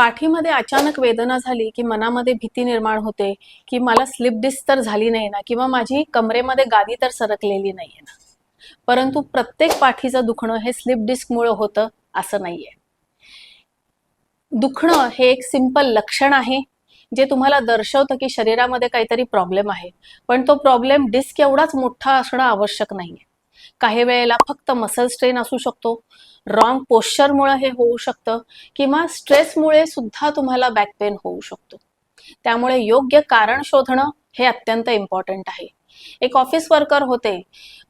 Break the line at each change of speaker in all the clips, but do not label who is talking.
पाठीमध्ये अचानक वेदना झाली की मनामध्ये भीती निर्माण होते की मला स्लिप डिस्क तर झाली नाही ना किंवा माझी कमरेमध्ये गादी तर सरकलेली नाहीये ना. परंतु प्रत्येक पाठीचं दुखणं हे स्लिप डिस्कमुळे होतं असं नाहीये. दुखणं हे एक सिंपल लक्षण आहे जे तुम्हाला दर्शवतं की शरीरामध्ये काहीतरी प्रॉब्लेम आहे. पण तो प्रॉब्लेम डिस्क एवढाच मोठा असणं आवश्यक नाहीये. काही वेळेला फक्त मसल स्ट्रेन असू शकतो. रॉंग पोश्चरमुळे हे होऊ शकतं किंवा स्ट्रेसमुळे सुद्धा तुम्हाला बॅक पेन होऊ शकतो. त्यामुळे योग्य कारण शोधणं हे अत्यंत इम्पॉर्टंट आहे. एक ऑफिस वर्कर होते.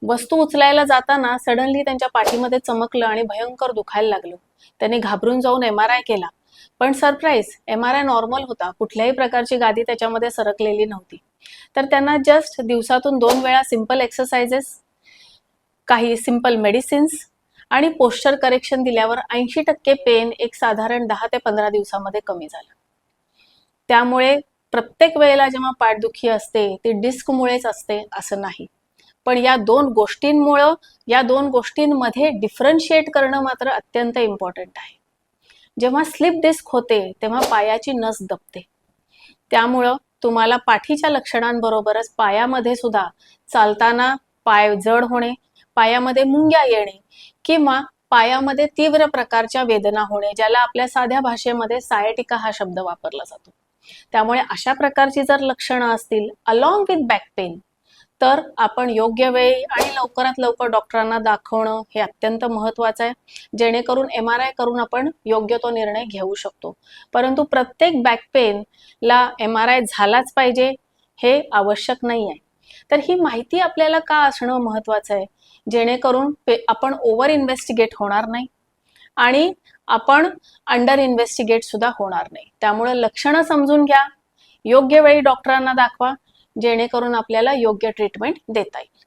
वस्तू उचलायला जाताना सडनली त्यांच्या पाठीमध्ये चमकलं आणि भयंकर दुखायला लागलं. त्यांनी घाबरून जाऊन एम आर आय केला. पण surprise M R I normal होता. कुठल्याही प्रकारची गादी त्याच्यामध्ये सरकलेली नव्हती. तर त्यांना जस्ट दिवसातून दोन वेळा सिंपल एक्सरसाइजेस काही सिंपल मेडिसिन्स आणि पोस्चर करेक्शन दिल्यावर ऐंशी टक्के पेन एक साधारण दहा ते पंधरा दिवसामध्ये कमी झालं. त्यामुळे प्रत्येक वेळेला जेव्हा पाठदुखी असते ती डिस्कमुळेच असते असं नाही. पण या दोन गोष्टींमुळं या दोन गोष्टींमध्ये डिफरन्शिएट करणं मात्र अत्यंत इम्पॉर्टंट आहे. जेव्हा स्लिप डिस्क होते तेव्हा पायाची नस दबते. त्यामुळं तुम्हाला पाठीच्या लक्षणांबरोबरच पायामध्ये सुद्धा चालताना पाय जड होणे पायामध्ये मुंग्या येणे किंवा पायामध्ये तीव्र प्रकारच्या वेदना होणे ज्याला आपल्या साध्या भाषेमध्ये सायटिका हा शब्द वापरला जातो. त्यामुळे अशा प्रकारची जर लक्षणं असतील अलॉंग विथ बॅक पेन तर आपण योग्य वेळी आणि लवकरात लवकर डॉक्टरांना दाखवणं हे अत्यंत महत्वाचं आहे. जेणेकरून एम आर आय करून आपण योग्य तो निर्णय घेऊ शकतो. परंतु प्रत्येक बॅक पेनला एम आर आय झालाच पाहिजे हे आवश्यक नाही आहे तर ही माहिती आपल्याला का असणं महत्वाचं आहे? जेणेकरून आपण ओव्हर इन्व्हेस्टिगेट होणार नाही आणि आपण अंडर इन्व्हेस्टिगेट सुद्धा होणार नाही. त्यामुळे लक्षणं समजून घ्या योग्य वेळी डॉक्टरांना दाखवा जेणेकरून आपल्याला योग्य ट्रीटमेंट देता येईल.